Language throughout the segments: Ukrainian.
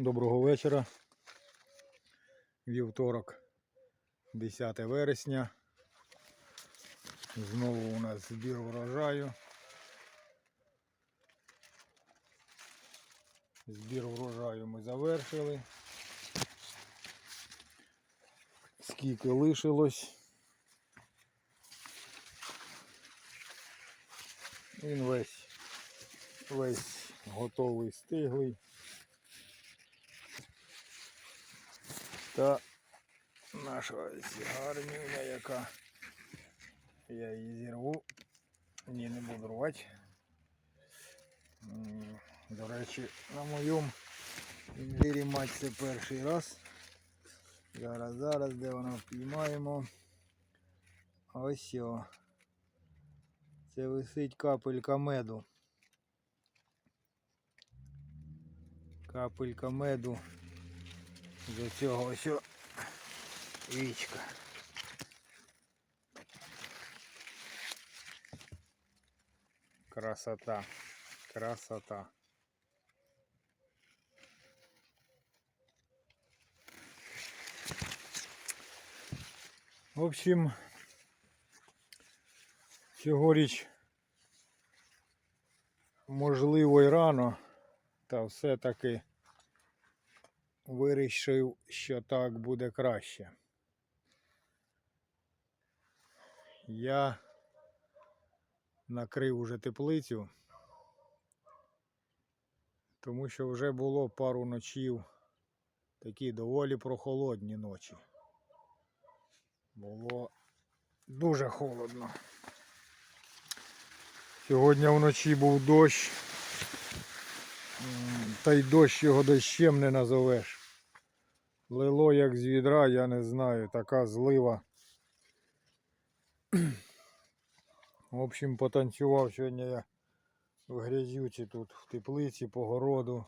Доброго вечора. Вівторок, 10 вересня. Знову у нас збір врожаю. Збір врожаю ми завершили. Скільки лишилось. Він весь, весь готовий, стиглий. Та наша гарнюня, яка я її зірву. Ні, не буду рвати. До речі, на моєму двірі мать це перший раз. Зараз, зараз, де воно впіймаємо. Ось о. Це висить капелька меду. Капелька меду до цього ось вічка. Красота. Красота. В общем, цьогоріч можливо й рано, та все-таки вирішив, що так буде краще. Я накрив уже теплицю, тому що вже було пару ночів такі доволі прохолодні ночі. Було дуже холодно. Сьогодні вночі був дощ. Та й дощ його дощем не назовеш. Лило як з відра, я не знаю, така злива. В общем, потанцював сьогодні я в грязюці тут, в теплиці, по городу.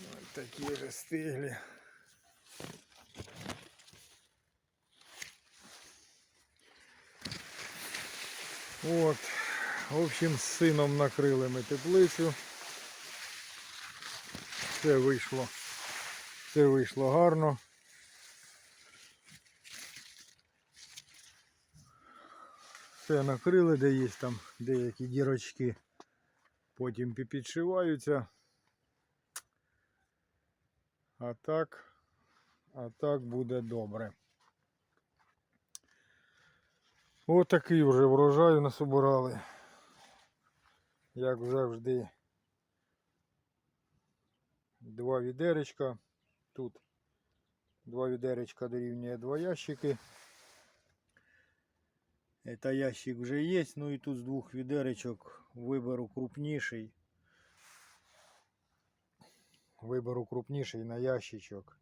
Ось такі же стиглі. От, в общем, з сином накрили ми теплицю. Все вийшло. Все вийшло гарно. Все накрили, де є там деякі дірочки. Потім підшиваються. А так, а так буде добре. Отакий вже врожай насобирали. Як завжди. Два відеречка. Тут два відеречка дорівнює два ящики. Это ящик вже є, ну і тут з двох відеречок виберу крупніший. Виберу крупніший на ящичок.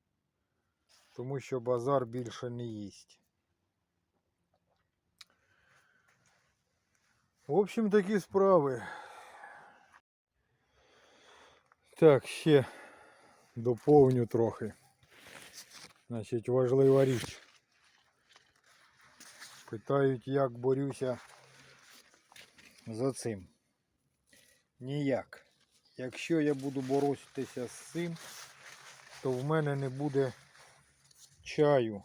Тому що базар більше не їсть. В общем, такі справи. Так, ще Доповню трохи. Значить, важлива річ. Питають, як борюся за цим. Ніяк. Якщо я буду боротися з цим, то в мене не буде чаю.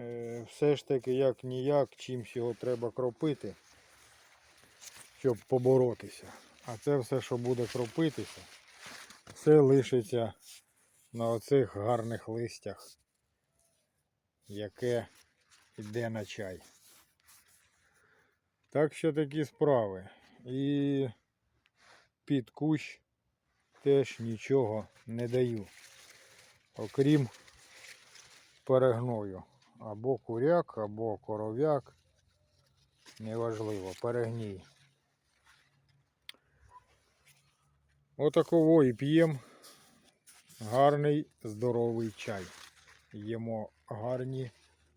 Е, все ж таки, як ніяк, чимсь його треба кропити, щоб поборотися. А це все, що буде кропитися, все лишиться на оцих гарних листях, яке йде на чай. Так що такі справи. І під кущ теж нічого не даю. Окрім перегною. Або куряк, або коров'як. Неважливо, перегній. Отаково і п'ємо гарний здоровий чай. Їмо гарні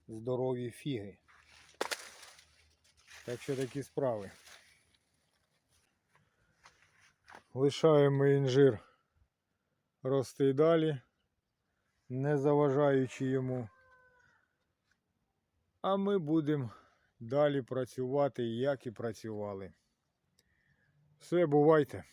здорові фіги. Так що такі справи. Лишаємо інжир рости далі, не заважаючи йому. А ми будемо далі працювати, як і працювали. Все, бувайте.